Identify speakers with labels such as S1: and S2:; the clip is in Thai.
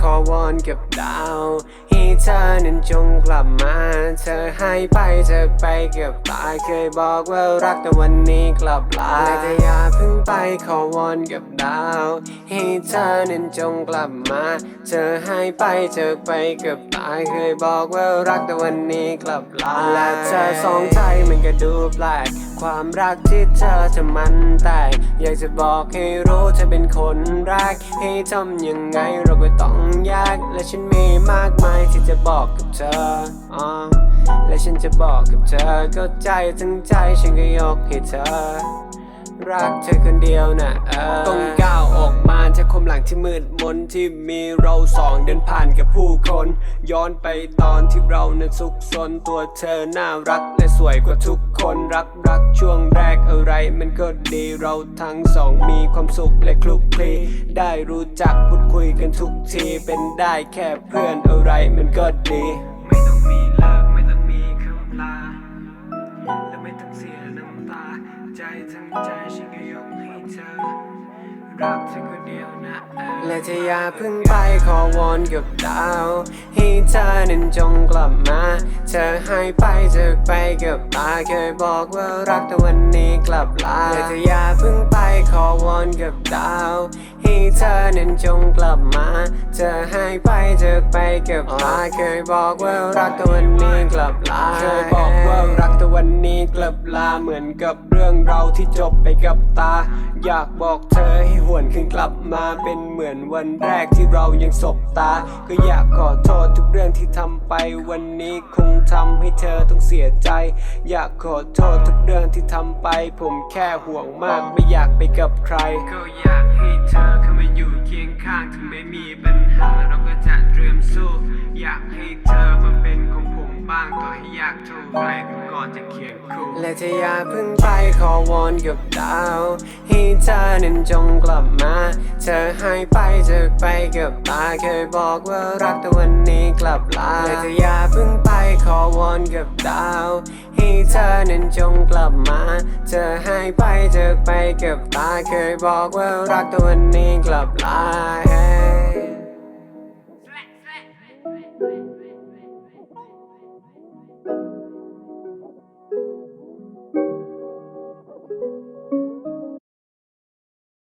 S1: ขอนกับดาวให้เธอนั้นจงกลับมา เธอหายไปเธอไปเกือบตายเคยบอกว่ารักแต่วันนี้กลับลาแต่อย่าเพิ่งไปขอวอนกับดาวให้เธอนั้นจงกลับมา เธอหายไปเธอไปเกือบตายเคยบอกว่ารักแต่วันนี้กลับลาและเธอสองใจมันก็ดูแปลกความรักที่เธอจะมันแตกอยากจะบอกให้รู้เธอเป็นคนแรกให้ทำยังไงเราก็ต้อง ยาก และฉันมีมากมายที่จะบอกกับเธออ๋อและฉันจะบอกกับเธอก็ใจทั้งใจฉันก็ยกให้เธอ รักเธอคนเดียวนะเออต้องก้าว หลังที่มืดมนที่มีเราสองเดินผ่านกับผู้คน ย้อนไปตอนที่เรานั้นสุขสนตัวเธอน่ารักและสวยกว่าทุกคนรักรักช่วงแรกอะไรมันก็ดีเราทั้งสองมีความสุขและคลุกคลีได้รู้จักพูดคุยกันทุกทีเป็นได้แค่เพื่อนอะไรมันก็ดีไม่ต้องมีเลิกไม่ต้องมีคำลาและไม่ต้องเสียน้ำตา ใจทั้งใจฉันก็ยกให้เธอ รักเธอคนเดียวนะและเธออย่าเพิ่งไปขอวอนกับดาวให้เธอนั้นจงกลับมา เธอหายไปเธอไปกับตาเคยบอกว่ารักแต่วันนี้กลับลาและเธออย่าเพิ่งไปขอวอนกับดาวให้เธอนั้นจงกลับมา เธอหายไปเธอไปกับตาเคยบอกว่ารักแต่วันนี้กลับลาเคยบอกว่ารักแต่วันนี้กลับลาเหมือนกับเรื่องเราที่จบไปกับตา อยากบอกเธอให้หวนคืนกลับมาเป็นเหมือนวันแรกที่เรายังสบตา ก็อยากขอโทษทุกเรื่องที่ทำไป วันนี้คงทำให้เธอต้องเสียใจ อยากขอโทษทุกเรื่องที่ทำไป ผมแค่ห่วงมากไม่อยากไปกับใคร ก็อยากให้เธอเข้ามาอยู่เคียงข้างถึงไม่มีปัญหาเราก็จะเตรียมสู้ อยากให้เธอมาเป็นของผมบ้างต่อให้ยากเท่าไรผมก่ อนจะเคียงคู่และเธอย่าเพิ่งไปขอวอนกับดาวให้เธอนั้นจงกลับมา เธอหายไปเธอไปกับตาเคยบอกว่ารักแต่วันนี้กลับลาและเธออย่าเพิ่งไปขอวอนกับดาวให้เธอนั้นจงกลับมา เธอหายไปเธอไปกับตาเคยบอกว่ารักแต่วันนี้กลับลา